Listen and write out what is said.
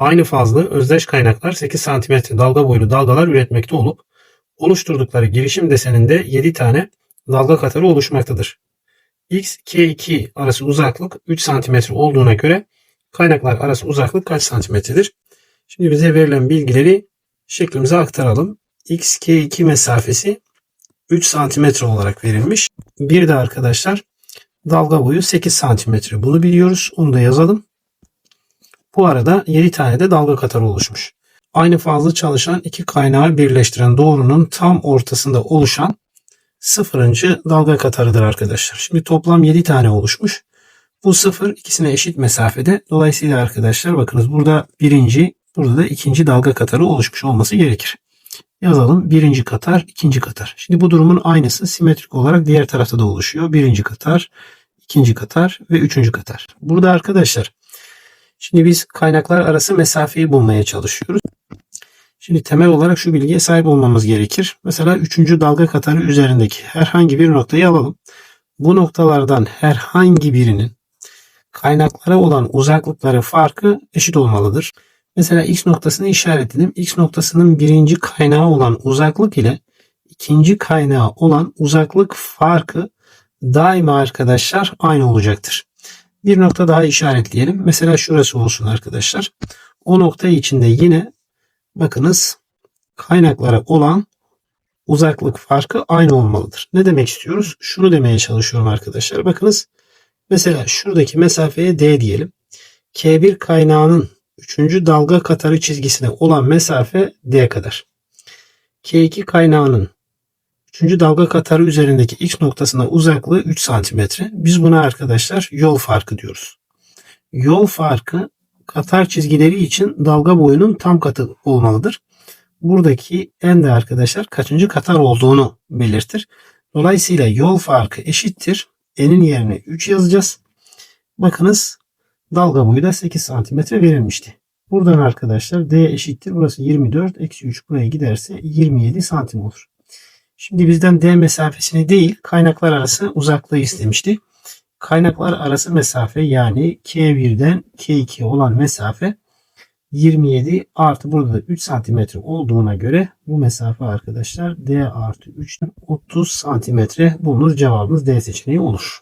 Aynı fazlı özdeş kaynaklar 8 cm dalga boylu dalgalar üretmekte olup oluşturdukları girişim deseninde 7 tane dalga katarı oluşmaktadır. X, K2 arası uzaklık 3 cm olduğuna göre kaynaklar arası uzaklık kaç santimetredir? Şimdi bize verilen bilgileri şeklimize aktaralım. X, K2 mesafesi 3 santimetre olarak verilmiş. Bir de arkadaşlar dalga boyu 8 santimetre. Bunu biliyoruz. Onu da yazalım. Bu arada 7 tane de dalga katarı oluşmuş. Aynı fazla çalışan iki kaynağı birleştiren doğrunun tam ortasında oluşan sıfırıncı dalga katarıdır arkadaşlar. Şimdi toplam 7 tane oluşmuş. Bu sıfır ikisine eşit mesafede. Dolayısıyla arkadaşlar bakınız burada birinci burada da ikinci dalga katarı oluşmuş olması gerekir. Yazalım birinci katar, ikinci katar. Şimdi bu durumun aynısı simetrik olarak diğer tarafta da oluşuyor. Birinci katar, ikinci katar ve üçüncü katar. Burada arkadaşlar şimdi biz kaynaklar arası mesafeyi bulmaya çalışıyoruz. Şimdi temel olarak şu bilgiye sahip olmamız gerekir. Mesela üçüncü dalga katarı üzerindeki herhangi bir noktayı alalım. Bu noktalardan herhangi birinin kaynaklara olan uzaklıkları farkı eşit olmalıdır. Mesela x noktasını işaretledim. X noktasının birinci kaynağı olan uzaklık ile ikinci kaynağı olan uzaklık farkı daima arkadaşlar aynı olacaktır. Bir nokta daha işaretleyelim. Mesela şurası olsun arkadaşlar. O nokta içinde yine bakınız kaynaklara olan uzaklık farkı aynı olmalıdır. Ne demek istiyoruz? Şunu demeye çalışıyorum arkadaşlar. Bakınız mesela şuradaki mesafeye D diyelim. K1 kaynağının 3. dalga katarı çizgisine olan mesafe D kadar. K2 kaynağının 3. dalga katarı üzerindeki X noktasına uzaklığı 3 cm. Biz buna arkadaşlar yol farkı diyoruz. Yol farkı katar çizgileri için dalga boyunun tam katı olmalıdır. Buradaki en de arkadaşlar kaçıncı katar olduğunu belirtir. Dolayısıyla yol farkı eşittir. N'in yerine 3 yazacağız. Bakınız dalga boyu da 8 cm verilmişti. Buradan arkadaşlar D eşittir. Burası 24. Eksi 3 buraya giderse 27 santim olur. Şimdi bizden D mesafesini değil kaynaklar arası uzaklığı istemişti. Kaynaklar arası mesafe yani K1'den K2 olan mesafe 27 artı burada da 3 santimetre olduğuna göre bu mesafe arkadaşlar D artı 3 30 santimetre bulunur. Cevabımız D seçeneği olur.